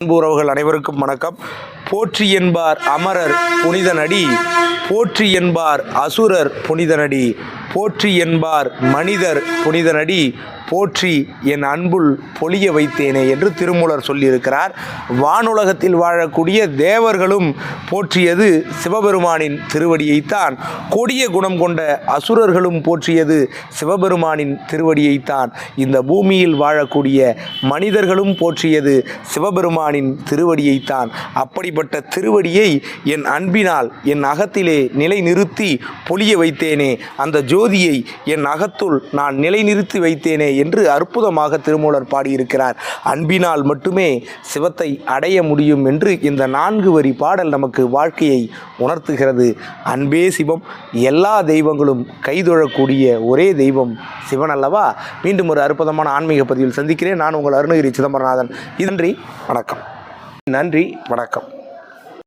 அன்பு உறவுகள் அனைவருக்கும் வணக்கம். போற்றி என்பார் அமரர் புனித நடி போற்றி என்பார் அசுரர் புனித நடி போற்றி என்பார் மனிதர் புனித நடி போற்றி என் அன்புள் பொழிய வைத்தேனே என்று திருமூலர் சொல்லியிருக்கிறார். வானுலகத்தில் வாழக்கூடிய தேவர்களும் போற்றியது சிவபெருமானின் திருவடியைத்தான். கொடிய குணம் கொண்ட அசுரர்களும் போற்றியது சிவபெருமானின் திருவடியைத்தான். இந்த பூமியில் வாழக்கூடிய மனிதர்களும் போற்றியது சிவபெருமானின் திருவடியைத்தான். அப்படிப்பட்ட திருவடியை என் அன்பினால் என் அகத்திலே நிலைநிறுத்தி பொழிய வைத்தேனே. அந்த ஜோதியை என் அகத்துள் நான் நிலைநிறுத்தி வைத்தேனே என்று அற்புதமாக திருமூலர் பாடியிருக்கிறார். அன்பினால் மட்டுமே சிவத்தை அடைய முடியும் என்று இந்த நான்கு வரி பாடல் நமக்கு வாழ்க்கையை உணர்த்துகிறது. அன்பே சிவம் எல்லா தெய்வங்களும் கைதொழக்கூடிய ஒரே தெய்வம் சிவன் அல்லவா? மீண்டும் ஒரு அற்புதமான ஆன்மீக பதிவில் சந்திக்கிறேன். நான் உங்கள் அருணகிரி சிதம்பரநாதன். நன்றி வணக்கம். நன்றி வணக்கம்.